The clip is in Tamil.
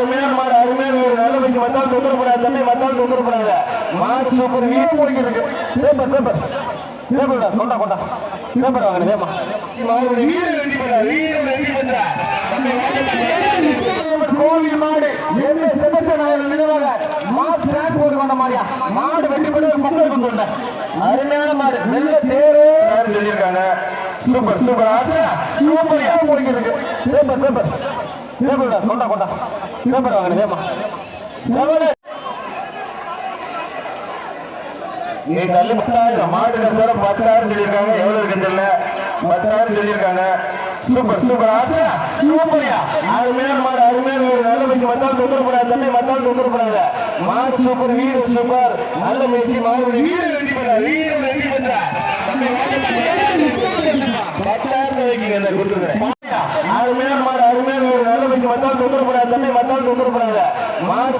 அருமையான மாடு அருமையான வீடு நல்ல வச்சு மத்தால் தொந்தரப்படாது தம்பி மத்தால் தொந்தரப்படாத மாடு சூப்பர் வீடு இருக்கு பேப்பர் பேப்பர் பேப்பர் கொண்டா கொண்டா. பேப்பர் வாங்க வேமா. மாடு வீடு பண்றா பண்றா கோவில் மாடு. என்ன செபஸ்டியன் அவர்கள் நினைவாக? மாஸ் டிரான்ஸ்போர்ட் கொண்ட மாதிரியா மாடு வெட்டி பண்ணி ஒரு பக்கம் கொண்டு வந்தேன் அருமையான மாடு. நல்ல தேரோ. சொல்லியிருக்காங்க. சூப்பர் சூப்பர் ஆசை. சூப்பர் இருக்கு பேப்பர் பேப்பர் பேப்பர் கொண்டா கொண்டா. பேப்பர் வாங்க ஏமா செவன் நீ தள்ளி பத்தாயிரம். மாட்டு கசாரம் பத்தாயிரம் சொல்லியிருக்காங்க. எவ்வளவு இருக்குன்னு தெரியல. பத்தாயிரம் சொல்லியிருக்காங்க. Super super. ஆசா சூப்பர்யா. அருமையான மாடு அருமையான வீடு நல்ல வச்சு மத்தால் தொந்தரப்படாது தம்பி மத்தால் தொந்தரப்படாத மாடு சூப்பர் வீடு சூப்பர். நல்ல மேய்ச்சி மாடு வீடு ரெடி பண்ற வீடு ரெடி பண்ற தம்பி வைக்கிங்க கொடுத்துருக்கேன் அருமையான மாடு அருமையான வீடு நல்ல வச்சு மத்தால் தொந்தரப்படாது தம்பி மத்தால் தொந்தரப்படாத மாடு